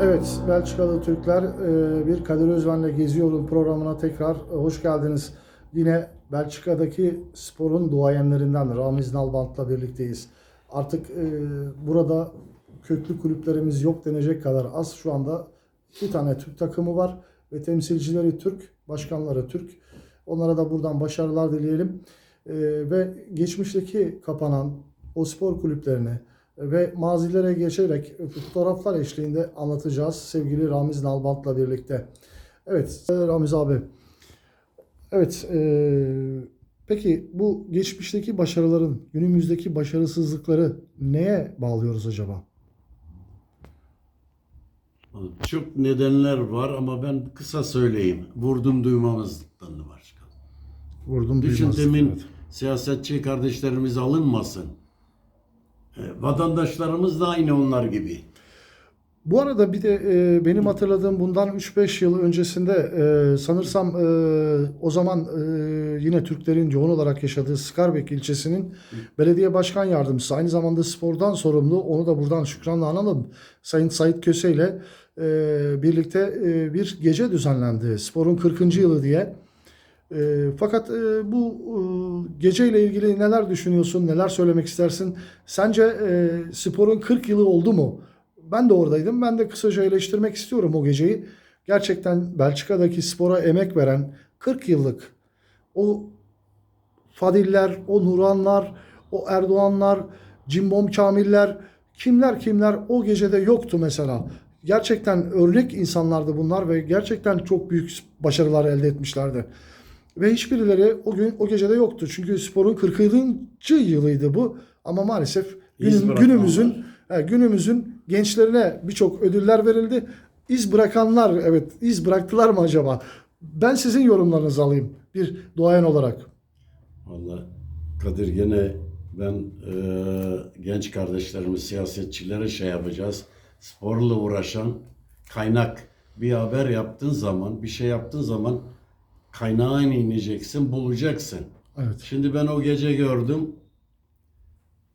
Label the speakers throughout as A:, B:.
A: Evet, Belçikalı Türkler e, bir Kadir Özmen'le Geziyorum programına tekrar e, hoş geldiniz. Yine Belçika'daki sporun duayenlerinden Ramiz Nalbant'la birlikteyiz. Artık e, burada köklü kulüplerimiz yok denecek kadar az. Şu anda iki tane Türk takımı var ve temsilcileri Türk, başkanları Türk. Onlara da buradan başarılar dileyelim. Ve geçmişteki kapanan o spor kulüplerini, ve mazilere geçerek fotoğraflar eşliğinde anlatacağız sevgili Ramiz Nalbant'la birlikte. Evet Ramiz abi. Evet e, peki bu geçmişteki başarıların günümüzdeki başarısızlıkları neye bağlıyoruz acaba?
B: Çok nedenler var ama ben kısa söyleyeyim. Vurdum duymamızdan var.
A: Vurdum
B: Düşün demin
A: evet.
B: siyasetçi kardeşlerimiz alınmasın. E, Vatandaşlarımız da aynı onlar gibi.
A: Bu arada bir de e, benim hatırladığım bundan 3-5 yıl öncesinde e, sanırsam e, o zaman e, yine Türklerin yoğun olarak yaşadığı Skarbek ilçesinin belediye başkan yardımcısı aynı zamanda spordan sorumlu onu da buradan şükranla analım Sayın Sait Köse ile e, birlikte e, bir gece düzenlendi sporun 40. yılı diye. E, fakat e, bu e, geceyle ilgili neler düşünüyorsun, neler söylemek istersin? Sence e, sporun 40 yılı oldu mu? Ben de oradaydım. Ben de kısaca eleştirmek istiyorum o geceyi. Gerçekten Belçika'daki spora emek veren 40 yıllık o Fadiller, o Nuranlar, o Erdoğanlar, Cimbom Kamiller, kimler kimler o gecede yoktu mesela. Gerçekten örnek insanlardı bunlar ve gerçekten çok büyük başarılar elde etmişlerdi. Ve hiçbirileri o gün o gecede yoktu. Çünkü sporun 40. yılıydı bu. Ama maalesef
B: bırakanlar.
A: günümüzün he, günümüzün gençlerine birçok ödüller verildi. İz bırakanlar evet iz bıraktılar mı acaba? Ben sizin yorumlarınızı alayım bir duayen olarak.
B: Vallahi Kadir gene ben e, genç kardeşlerimiz siyasetçilere şey yapacağız. Sporla uğraşan kaynak bir haber yaptığın zaman, bir şey yaptığın zaman kaynağa ineceksin, bulacaksın.
A: Evet.
B: Şimdi ben o gece gördüm.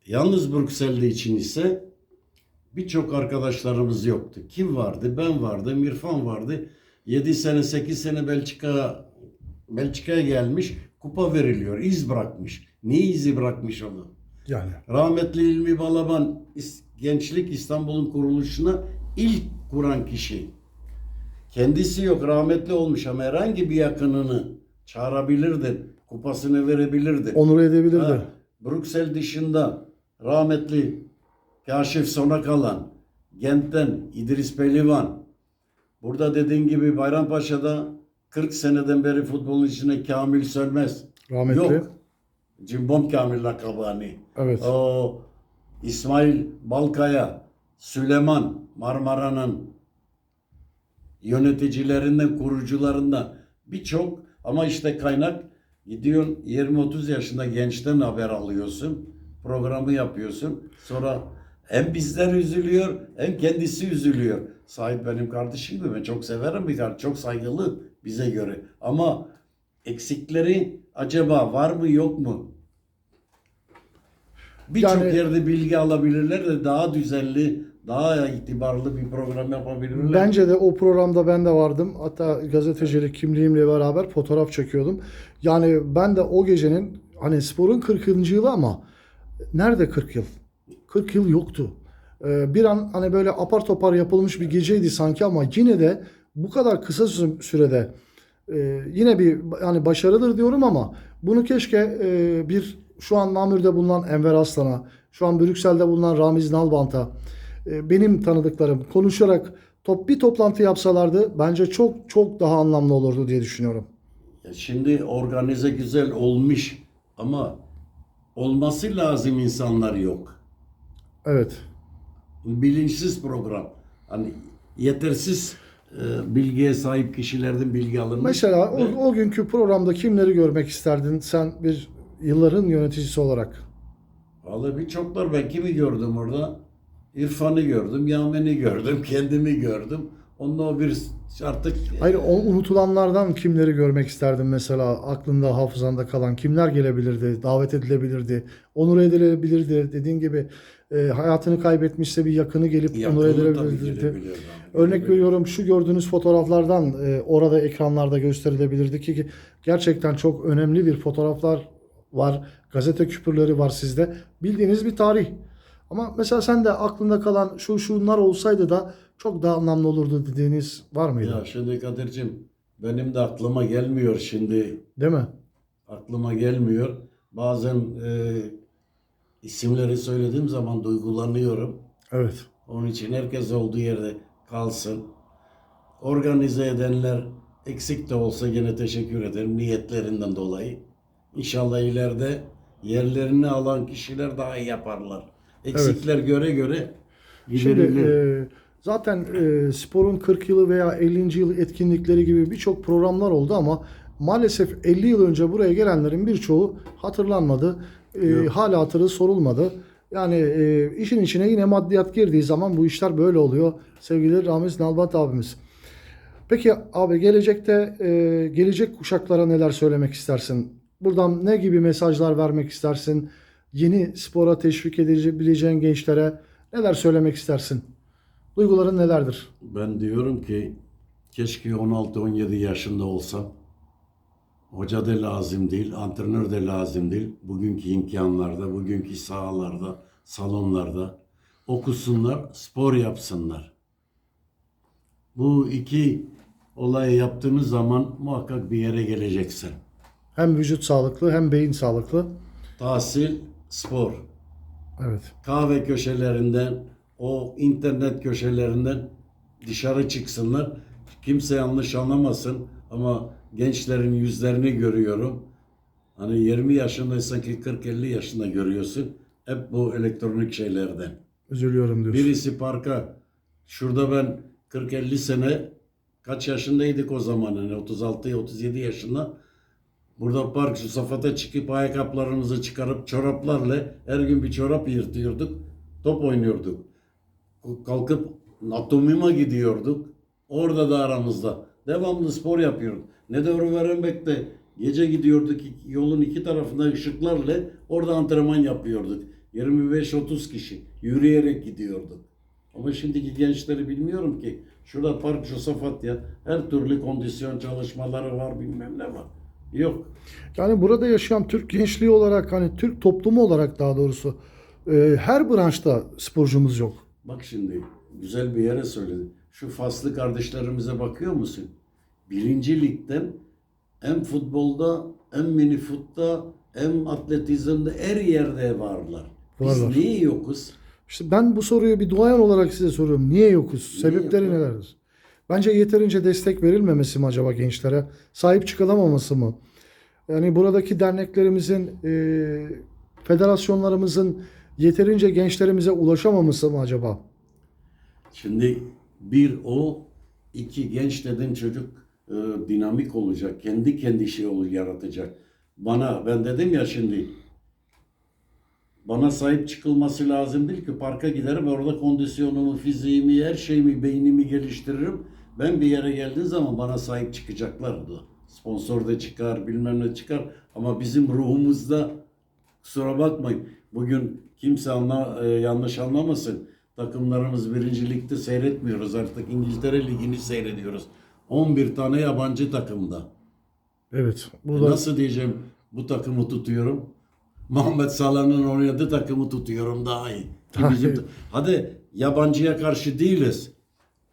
B: Yalnız Brüksel'de için ise birçok arkadaşlarımız yoktu. Kim vardı? Ben vardım, İrfan vardı. 7 sene, 8 sene Belçika Belçika'ya gelmiş, kupa veriliyor, iz bırakmış. Ne izi bırakmış onu?
A: Yani
B: Rahmetli İlmi Balaban Gençlik İstanbul'un kuruluşuna ilk kuran kişi. Kendisi yok rahmetli olmuş ama herhangi bir yakınını çağırabilirdi. Kupasını verebilirdi.
A: onur edebilirdi.
B: Ha, Brüksel dışında rahmetli Kaşif sona kalan Gent'ten İdris Pelivan burada dediğin gibi Bayrampaşa'da 40 seneden beri futbolun içine Kamil Sönmez.
A: Rahmetli.
B: Yok. Cimbom Kamil lakabı hani.
A: Evet.
B: O İsmail Balkaya, Süleyman Marmara'nın yöneticilerinden, kurucularından birçok ama işte kaynak gidiyorsun 20-30 yaşında gençten haber alıyorsun. Programı yapıyorsun. Sonra hem bizler üzülüyor hem kendisi üzülüyor. Sahip benim kardeşim de ben çok severim bir kardeş. Çok saygılı bize göre. Ama eksikleri acaba var mı yok mu? Birçok
A: Yani-
B: yerde bilgi alabilirler de daha düzenli, daha itibarlı bir program yapabilirler.
A: Bence de o programda ben de vardım. Hatta gazetecilik kimliğimle beraber fotoğraf çekiyordum. Yani ben de o gecenin hani sporun 40. yılı ama nerede 40 yıl? 40 yıl yoktu. Ee, bir an hani böyle apar topar yapılmış bir geceydi sanki ama yine de bu kadar kısa sü- sürede e, yine bir yani başarıdır diyorum ama bunu keşke e, bir şu an Namür'de bulunan Enver Aslan'a, şu an Brüksel'de bulunan Ramiz Nalbant'a, e, benim tanıdıklarım konuşarak top bir toplantı yapsalardı bence çok çok daha anlamlı olurdu diye düşünüyorum.
B: Şimdi organize güzel olmuş ama olması lazım insanlar yok.
A: Evet.
B: Bilinçsiz program. Hani yetersiz e, bilgiye sahip kişilerden bilgi alınmış.
A: Mesela o, o günkü programda kimleri görmek isterdin sen bir yılların yöneticisi olarak?
B: Vallahi birçoklar ben kimi gördüm orada? İrfan'ı gördüm, Yamen'i gördüm, kendimi gördüm. Onunla o bir artık
A: Hayır o unutulanlardan kimleri görmek isterdin mesela aklında hafızanda kalan kimler gelebilirdi, davet edilebilirdi, onur edilebilirdi dediğin gibi e, hayatını kaybetmişse bir yakını gelip onur
B: yakını tabii
A: edilebilirdi. Örnek veriyorum şu gördüğünüz fotoğraflardan e, orada ekranlarda gösterilebilirdi ki gerçekten çok önemli bir fotoğraflar var. Gazete küpürleri var sizde. Bildiğiniz bir tarih. Ama mesela sen de aklında kalan şu şunlar olsaydı da çok daha anlamlı olurdu dediğiniz var mıydı?
B: Ya şimdi Kadir'cim benim de aklıma gelmiyor şimdi.
A: Değil mi?
B: Aklıma gelmiyor. Bazen e, isimleri söylediğim zaman duygulanıyorum.
A: Evet.
B: Onun için herkes olduğu yerde kalsın. Organize edenler eksik de olsa gene teşekkür ederim niyetlerinden dolayı. İnşallah ileride yerlerini alan kişiler daha iyi yaparlar. Eksikler göre göre
A: Şimdi
B: giderilir.
A: e, zaten e, sporun 40 yılı veya 50. yıl etkinlikleri gibi birçok programlar oldu ama maalesef 50 yıl önce buraya gelenlerin birçoğu hatırlanmadı. E,
B: Yok.
A: hala hatırı sorulmadı. Yani e, işin içine yine maddiyat girdiği zaman bu işler böyle oluyor. Sevgili Ramiz Nalbat abimiz. Peki abi gelecekte e, gelecek kuşaklara neler söylemek istersin? Buradan ne gibi mesajlar vermek istersin? Yeni spora teşvik edebileceğin gençlere neler söylemek istersin? Duyguların nelerdir?
B: Ben diyorum ki keşke 16-17 yaşında olsam. Hoca da lazım değil, antrenör de lazım değil. Bugünkü imkanlarda, bugünkü sahalarda, salonlarda okusunlar, spor yapsınlar. Bu iki olayı yaptığınız zaman muhakkak bir yere geleceksin.
A: Hem vücut sağlıklı hem beyin sağlıklı.
B: Tahsil, spor.
A: Evet.
B: kahve köşelerinden, o internet köşelerinden dışarı çıksınlar. Kimse yanlış anlamasın ama gençlerin yüzlerini görüyorum. Hani 20 yaşındaysan ki 40-50 yaşında görüyorsun. Hep bu elektronik şeylerden.
A: Üzülüyorum diyorsun.
B: Birisi parka, şurada ben 40-50 sene kaç yaşındaydık o zaman hani 36-37 yaşında. Burada park şu safhata çıkıp ayakkabılarımızı çıkarıp çoraplarla her gün bir çorap yırtıyorduk. Top oynuyorduk. Kalkıp Atomim'a gidiyorduk. Orada da aramızda. Devamlı spor yapıyorduk. Ne de Örenbek'te gece gidiyorduk yolun iki tarafında ışıklarla orada antrenman yapıyorduk. 25-30 kişi yürüyerek gidiyorduk. Ama şimdiki gençleri bilmiyorum ki. Şurada park Josafat ya her türlü kondisyon çalışmaları var bilmem ne var. Yok.
A: Yani burada yaşayan Türk gençliği olarak hani Türk toplumu olarak daha doğrusu e, her branşta sporcumuz yok.
B: Bak şimdi güzel bir yere söyledin. Şu Faslı kardeşlerimize bakıyor musun? Birinci ligden hem futbolda hem mini futta hem atletizmde her yerde varlar. Biz
A: Varlar.
B: niye yokuz?
A: İşte ben bu soruyu bir duayen olarak size soruyorum. Niye yokuz? Sebepleri
B: yok?
A: nelerdir? Bence yeterince destek verilmemesi mi acaba gençlere? Sahip çıkılamaması mı? Yani buradaki derneklerimizin, e, federasyonlarımızın yeterince gençlerimize ulaşamaması mı acaba?
B: Şimdi bir o, iki genç dedin çocuk e, dinamik olacak. Kendi kendi şey olur yaratacak. Bana ben dedim ya şimdi bana sahip çıkılması lazım değil ki parka giderim orada kondisyonumu, fiziğimi, her şeyimi, beynimi geliştiririm. Ben bir yere geldiğim zaman bana sahip çıkacaklardı. Sponsor da çıkar, bilmem ne çıkar ama bizim ruhumuzda kusura bakmayın. Bugün kimse anla, e, yanlış anlamasın. Takımlarımız birinci ligde seyretmiyoruz artık İngiltere Ligi'ni seyrediyoruz. 11 tane yabancı takımda.
A: Evet.
B: E
A: Burada
B: Nasıl diyeceğim bu takımı tutuyorum? Muhammed Salah'ın oynadığı takımı tutuyorum daha iyi. Bizim- hadi yabancıya karşı değiliz.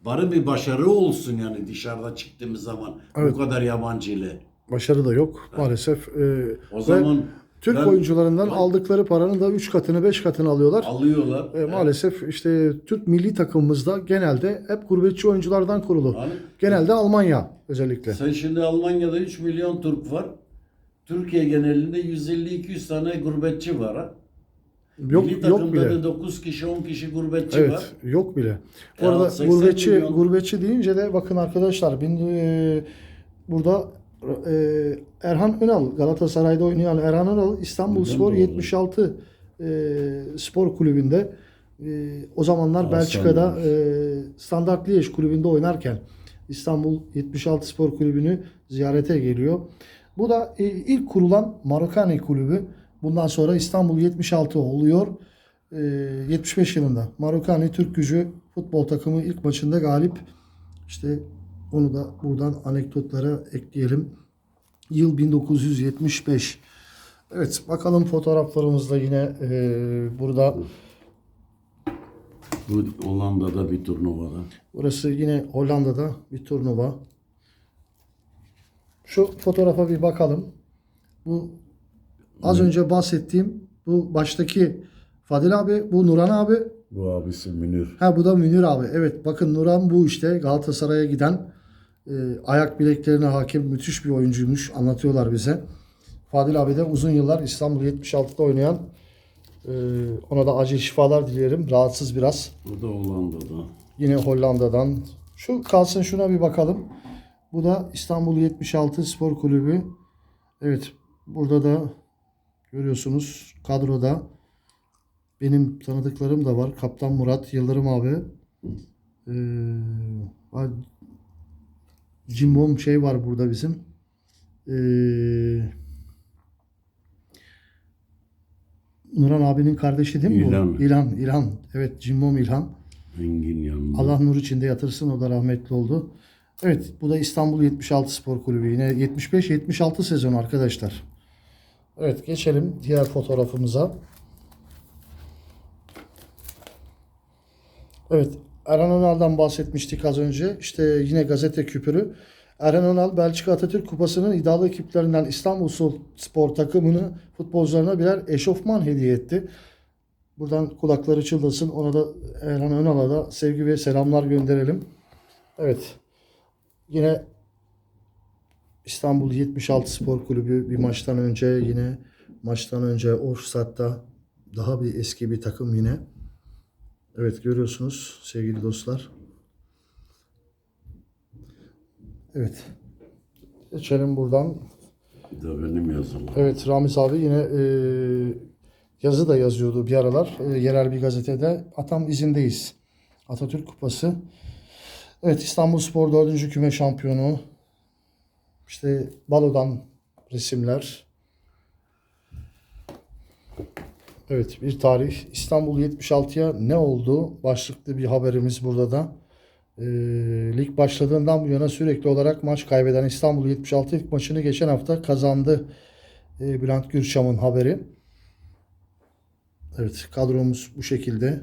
B: Bari bir başarı olsun yani dışarıda çıktığımız zaman
A: Evet.
B: bu kadar yabancı ile.
A: başarı da yok maalesef. E,
B: O
A: ve
B: zaman
A: Türk
B: ben-
A: oyuncularından aldıkları paranın da 3 katını 5 katını alıyorlar.
B: alıyorlar.
A: E, maalesef işte Türk milli takımımızda genelde hep gurbetçi oyunculardan kurulu.
B: Yani
A: Genelde Almanya özellikle.
B: sen şimdi Almanya'da 3 milyon Türk var. Türkiye genelinde 150-200 tane gurbetçi var. Ha?
A: Yok
B: Milli
A: yok bile.
B: da 9 kişi 10 kişi gurbetçi
A: Evet,
B: var.
A: yok bile. Bu arada
B: 80
A: gurbetçi
B: milyon-
A: gurbetçi deyince de bakın arkadaşlar bin, e, burada e, Erhan Önal Galatasaray'da oynayan Erhan Önal İstanbul
B: Neden
A: Spor
B: doğru?
A: 76 e, spor kulübünde e, o zamanlar
B: Aa,
A: Belçika'da e, Standard Liège kulübünde oynarken İstanbul 76 Spor Kulübü'nü ziyarete geliyor. Bu da e, ilk kurulan Marokani kulübü. Bundan sonra İstanbul 76 oluyor. E, 75 yılında Marokani Türk Gücü futbol takımı ilk maçında galip. İşte onu da buradan anekdotlara ekleyelim. Yıl 1975. Evet bakalım fotoğraflarımızda yine eee, burada
B: Bu Hollanda'da bir turnuvada.
A: burası yine Hollanda'da bir turnuva. Şu fotoğrafa bir bakalım. Bu az önce bahsettiğim bu baştaki Fadil abi, bu Nuran abi,
B: Bu abisi Münir.
A: Ha bu da Münir abi. Evet bakın Nuran bu işte Galatasaray'a giden e, ayak bileklerine hakim müthiş bir oyuncuymuş. Anlatıyorlar bize. Fadil abi de uzun yıllar İstanbul 76'da oynayan e, ona da acil şifalar dilerim. Rahatsız biraz.
B: Bu da Hollanda'da.
A: Yine Hollanda'dan. Şu kalsın şuna bir bakalım. Bu da İstanbul 76 Spor Kulübü. Evet burada da görüyorsunuz kadroda benim tanıdıklarım da var. Kaptan Murat Yıldırım abi. Ee, Cimbom şey var burada bizim. Ee, Nuran abinin kardeşi değil mi
B: İlhan.
A: bu? İlhan. İlhan. Evet Cimbom İlhan.
B: Engin yanında.
A: Allah nur içinde yatırsın. O da rahmetli oldu. Evet bu da İstanbul 76 Spor Kulübü. Yine 75-76 sezon arkadaşlar. Evet geçelim diğer fotoğrafımıza. Evet Erhan Önal'dan bahsetmiştik az önce. İşte yine gazete küpürü. Erhan Önal Belçika Atatürk Kupası'nın iddialı ekiplerinden İstanbul Spor takımını futbolcularına birer eşofman hediye etti. Buradan kulakları çınlasın. Ona da Erhan Önal'a da sevgi ve selamlar gönderelim. Evet. Yine İstanbul 76 Spor Kulübü bir maçtan önce yine maçtan önce Offside'da daha bir eski bir takım yine. Evet görüyorsunuz sevgili dostlar. Evet. Geçelim buradan.
B: Bir de benim yazılı.
A: Evet Ramiz abi yine e, yazı da yazıyordu bir aralar. E, yerel bir gazetede. Atam izindeyiz. Atatürk Kupası. Evet İstanbul Spor 4. küme şampiyonu. İşte balodan resimler. Evet bir tarih. İstanbul 76'ya ne oldu? Başlıklı bir haberimiz burada da. E, lig başladığından bu yana sürekli olarak maç kaybeden İstanbul 76 ilk maçını geçen hafta kazandı. E, Bülent Gürçam'ın haberi. Evet kadromuz bu şekilde.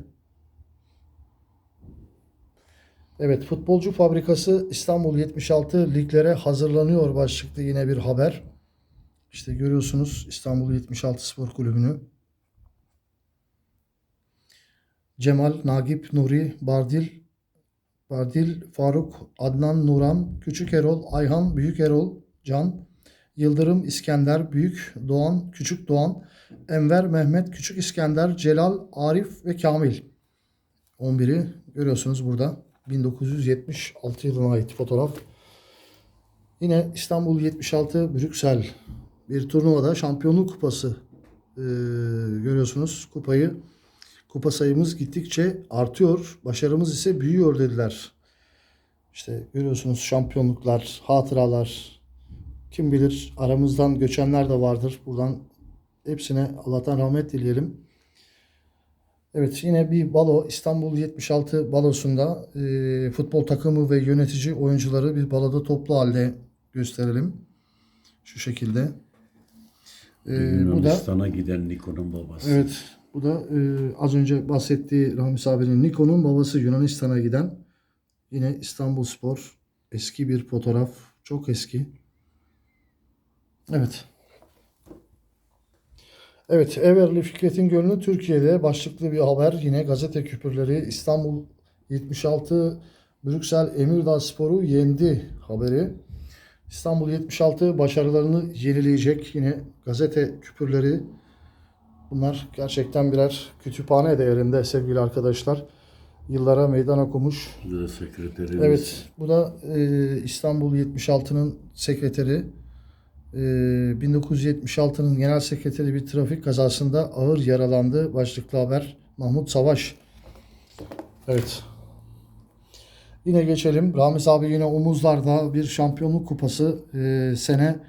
A: Evet futbolcu fabrikası İstanbul 76 liglere hazırlanıyor başlıklı yine bir haber. İşte görüyorsunuz İstanbul 76 Spor Kulübü'nü. Cemal, Nagip, Nuri, Bardil, Bardil, Faruk, Adnan, Nuran, Küçük Erol, Ayhan, Büyük Erol, Can, Yıldırım, İskender, Büyük Doğan, Küçük Doğan, Enver, Mehmet, Küçük İskender, Celal, Arif ve Kamil. 11'i görüyorsunuz burada. 1976 yılına ait fotoğraf. Yine İstanbul 76 Brüksel bir turnuvada şampiyonluk kupası ee, görüyorsunuz kupayı. Kupa sayımız gittikçe artıyor. Başarımız ise büyüyor dediler. İşte görüyorsunuz şampiyonluklar, hatıralar. Kim bilir aramızdan göçenler de vardır. Buradan hepsine Allah'tan rahmet dileyelim. Evet yine bir balo İstanbul 76 balosunda e, futbol takımı ve yönetici oyuncuları bir baloda toplu halde gösterelim. Şu şekilde. E, bu da
B: Yunanistan'a giden Niko'nun babası.
A: Evet. Bu da e, az önce bahsettiği Ramiz abinin Niko'nun babası Yunanistan'a giden yine İstanbul Spor eski bir fotoğraf. Çok eski. Evet. Evet, Everli Fikret'in gönlü Türkiye'de başlıklı bir haber. Yine gazete küpürleri İstanbul 76 Brüksel Emirdağ Spor'u yendi haberi. İstanbul 76 başarılarını yenileyecek. Yine gazete küpürleri Bunlar gerçekten birer kütüphane değerinde sevgili arkadaşlar. Yıllara meydan okumuş.
B: Bu da sekreterimiz.
A: Evet, bu da e, İstanbul 76'nın sekreteri. E, 1976'nın genel sekreteri bir trafik kazasında ağır yaralandı. Başlıklı haber Mahmut Savaş. Evet. Yine geçelim. Ramiz abi yine omuzlarda bir şampiyonluk kupası e, sene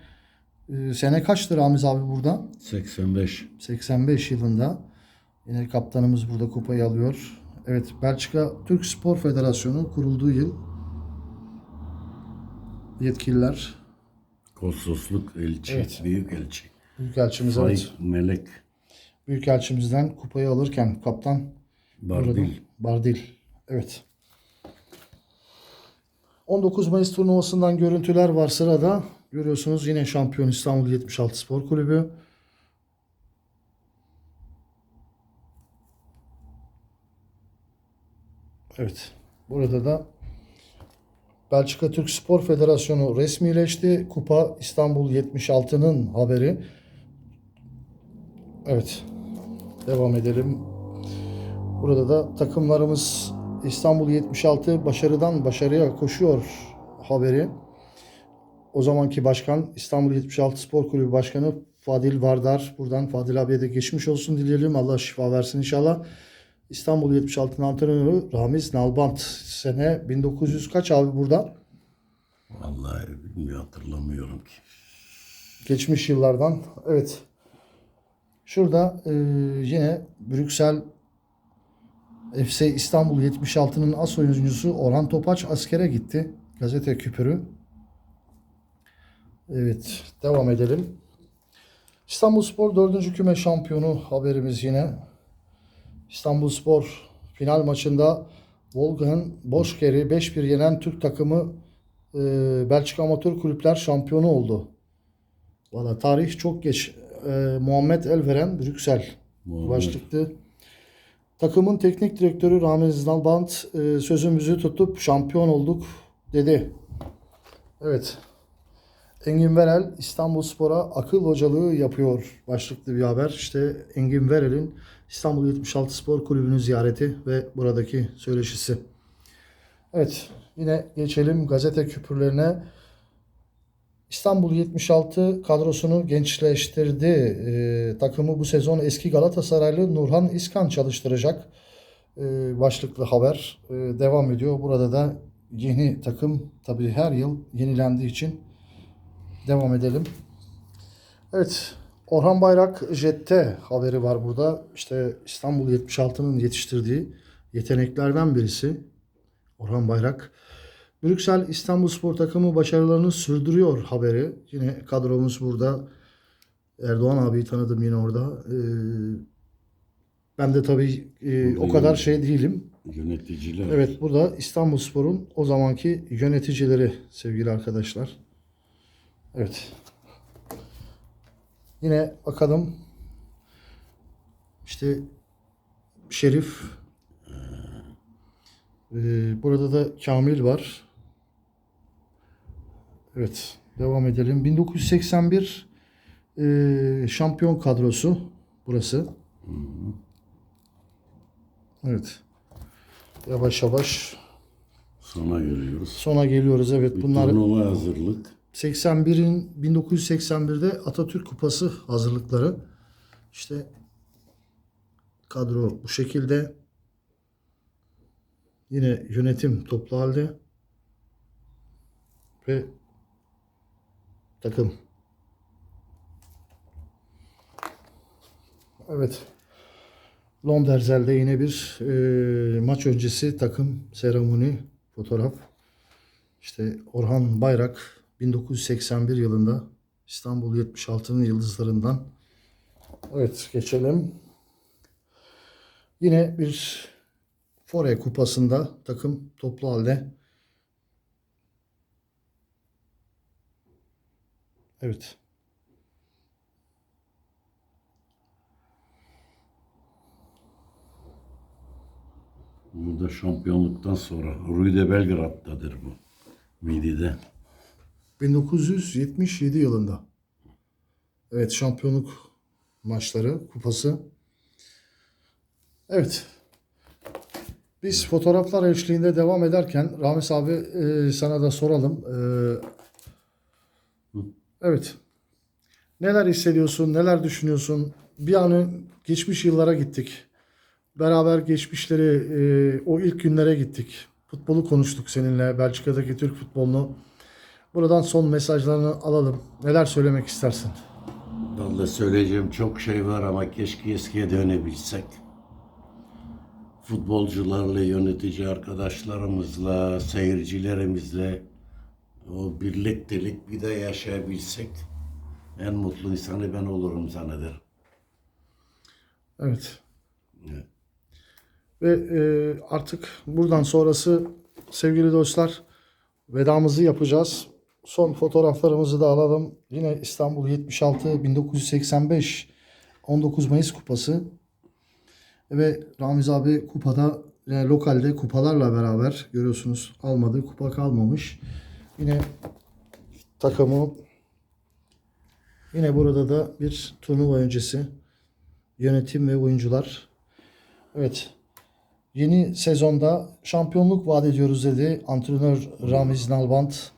A: e, sene kaçtı Ramiz abi burada?
B: 85.
A: 85 yılında yine kaptanımız burada kupayı alıyor. Evet, Belçika Türk Spor Federasyonu kurulduğu yıl yetkililer,
B: Konsolosluk elçi,
A: Evet.
B: büyük elçi.
A: Büyükelçimiz
B: Faik
A: evet,
B: Melek
A: Büyükelçimizden kupayı alırken kaptan
B: Bardil.
A: Burada. Bardil. Evet. 19 Mayıs turnuvasından görüntüler var sırada. Görüyorsunuz yine şampiyon İstanbul 76 Spor Kulübü. Evet. Burada da Belçika Türk Spor Federasyonu resmileşti. Kupa İstanbul 76'nın haberi. Evet. Devam edelim. Burada da takımlarımız İstanbul 76 başarıdan başarıya koşuyor haberi. O zamanki başkan İstanbul 76 Spor Kulübü Başkanı Fadil Vardar. Buradan Fadil abiye de geçmiş olsun dileyelim. Allah şifa versin inşallah. İstanbul 76'nın antrenörü Ramiz Nalbant. Sene 1900 kaç abi burada?
B: Vallahi bilmiyorum hatırlamıyorum ki.
A: Geçmiş yıllardan. Evet. Şurada e, yine Brüksel FC İstanbul 76'nın as oyuncusu Orhan Topaç askere gitti. Gazete küpürü. Evet. Devam edelim. İstanbul Spor 4. küme şampiyonu haberimiz yine. İstanbul Spor final maçında Volkan Boşker'i 5-1 yenen Türk takımı e, Belçika Amatör Kulüpler şampiyonu oldu. Valla tarih çok geç. Ee, Muhammed Elveren Brüksel
B: Muhammed.
A: başlıklı. Takımın teknik direktörü Ramiz Nalbant e, sözümüzü tutup şampiyon olduk dedi. Evet. Engin Verel İstanbul Spor'a akıl hocalığı yapıyor başlıklı bir haber. İşte Engin Verel'in İstanbul 76 Spor Kulübü'nü ziyareti ve buradaki söyleşisi. Evet yine geçelim gazete küpürlerine. İstanbul 76 kadrosunu gençleştirdi. Ee, takımı bu sezon eski Galatasaraylı Nurhan İskan çalıştıracak. Ee, başlıklı haber ee, devam ediyor. Burada da yeni takım tabii her yıl yenilendiği için devam edelim. Evet. Orhan Bayrak Jet'te haberi var burada. İşte İstanbul 76'nın yetiştirdiği yeteneklerden birisi. Orhan Bayrak. Brüksel İstanbul Spor takımı başarılarını sürdürüyor haberi. Yine kadromuz burada. Erdoğan abiyi tanıdım yine orada. Ee, ben de tabii e, o kadar şey değilim.
B: Yöneticiler.
A: Evet burada İstanbul Spor'un o zamanki yöneticileri sevgili arkadaşlar. Evet. Yine bakalım. İşte Şerif. Ee, burada da Kamil var. Evet. Devam edelim. 1981 e, şampiyon kadrosu burası. Evet. Yavaş yavaş
B: Sona geliyoruz.
A: sona geliyoruz. Evet
B: Bir
A: bunlar
B: turnuva hazırlık.
A: 81'in 1981'de Atatürk Kupası hazırlıkları. İşte kadro bu şekilde. Yine yönetim toplu halde. Ve takım. Evet. Londerzel'de yine bir e, maç öncesi takım seremoni fotoğraf. İşte Orhan Bayrak 1981 yılında İstanbul 76'nın yıldızlarından. Evet geçelim. Yine bir Fore kupasında takım toplu halde. Evet.
B: Burada şampiyonluktan sonra Rui de Belgrad'dadır bu. Midi'de.
A: 1977 yılında. Evet şampiyonluk maçları, kupası. Evet. Biz fotoğraflar eşliğinde devam ederken Ramiz abi e, sana da soralım. E, evet. Neler hissediyorsun, neler düşünüyorsun? Bir anı geçmiş yıllara gittik. Beraber geçmişleri, e, o ilk günlere gittik. Futbolu konuştuk seninle, Belçika'daki Türk futbolunu. Buradan son mesajlarını alalım. Neler söylemek istersin?
B: Vallahi söyleyeceğim çok şey var ama keşke eskiye dönebilsek. futbolcularla, yönetici arkadaşlarımızla, seyircilerimizle o birliktelik bir de yaşayabilsek en mutlu insanı ben olurum zannederim.
A: Evet.
B: Evet.
A: Ve e, artık buradan sonrası sevgili dostlar vedamızı yapacağız. Son fotoğraflarımızı da alalım. Yine İstanbul 76 1985 19 Mayıs kupası. Ve Ramiz abi kupada yani lokalde kupalarla beraber görüyorsunuz almadı. Kupa kalmamış. Yine takımı yine burada da bir turnuva öncesi yönetim ve oyuncular. Evet. Yeni sezonda şampiyonluk vaat ediyoruz dedi antrenör Ramiz Nalbant.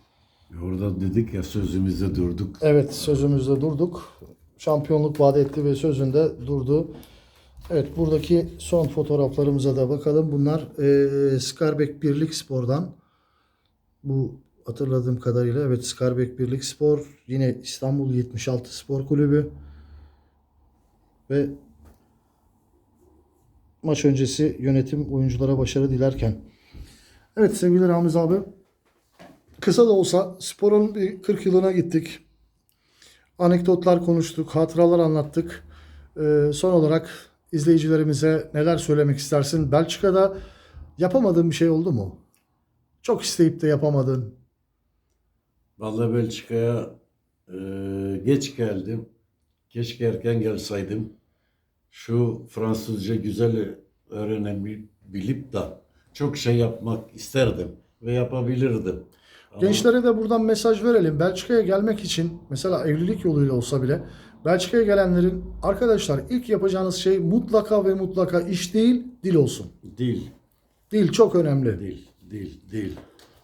B: Orada dedik ya sözümüzde durduk.
A: Evet sözümüzde durduk. Şampiyonluk vaat etti ve sözünde durdu. Evet buradaki son fotoğraflarımıza da bakalım. Bunlar eee Skarbek Birlik Spor'dan. Bu hatırladığım kadarıyla evet Skarbek Birlik Spor. Yine İstanbul 76 Spor Kulübü. Ve maç öncesi yönetim oyunculara başarı dilerken. Evet sevgili Ramiz abi. Kısa da olsa sporun bir 40 yılına gittik. Anekdotlar konuştuk, hatıralar anlattık. Ee, son olarak izleyicilerimize neler söylemek istersin? Belçika'da yapamadığın bir şey oldu mu? Çok isteyip de yapamadın.
B: Vallahi Belçika'ya e, geç geldim. Keşke erken gelseydim. Şu Fransızca güzel öğrenebilip de çok şey yapmak isterdim ve yapabilirdim. Ama
A: Gençlere de buradan mesaj verelim. Belçika'ya gelmek için mesela evlilik yoluyla olsa bile Belçika'ya gelenlerin arkadaşlar ilk yapacağınız şey mutlaka ve mutlaka iş değil dil olsun.
B: değil,
A: Dil çok önemli.
B: değil, değil, değil.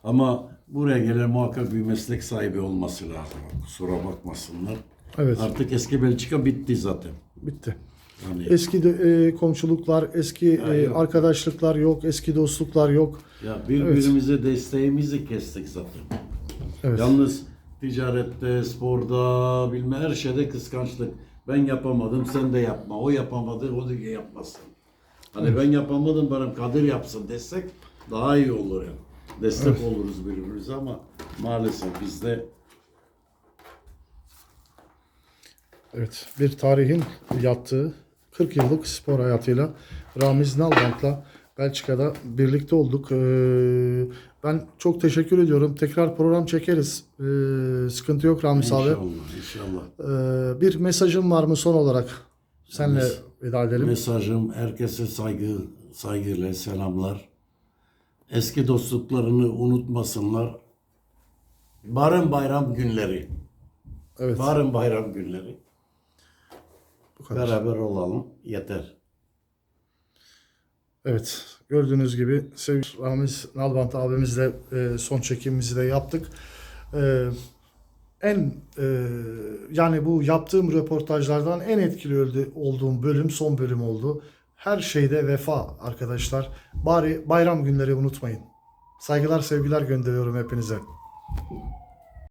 B: Ama buraya gelen muhakkak bir meslek sahibi olması lazım. Kusura bakmasınlar.
A: Evet
B: Artık eski Belçika bitti zaten.
A: bitti.
B: Hani
A: Eski de, e, komşuluklar, eski
B: Ha,
A: e,
B: yok.
A: arkadaşlıklar yok, eski dostluklar yok.
B: ya birbirimize desteğimizi kestik zaten.
A: Evet.
B: Yalnız ticarette, sporda, bilme her şeyde kıskançlık. Ben yapamadım, sen de yapma. O yapamadı, o da yapmasın. Hani ben yapamadım, benim Kadir yapsın desek daha iyi olur yani. Destek oluruz birbirimize ama maalesef bizde
A: Evet, bir tarihin yattığı 40 yıllık spor hayatıyla Ramiz Nalbant'la Belçika'da birlikte olduk. Ee, ben çok teşekkür ediyorum. Tekrar program çekeriz. Ee, sıkıntı yok Ramiz abi.
B: inşallah, inşallah.
A: Ee, bir mesajın var mı son olarak? Senle
B: Mes-
A: veda edelim.
B: Mesajım herkese saygı, saygıyla selamlar. Eski dostluklarını unutmasınlar. Barın bayram günleri.
A: Evet,
B: Barın bayram günleri.
A: Bu kadar.
B: Beraber olalım. Yeter.
A: Evet, gördüğünüz gibi sevgili Ramiz Nalbant abimizle e, son çekimimizi de yaptık. E, en e, yani bu yaptığım röportajlardan en etkili olduğum bölüm son bölüm oldu. Her şeyde vefa arkadaşlar. Bari bayram günleri unutmayın. Saygılar sevgiler gönderiyorum hepinize.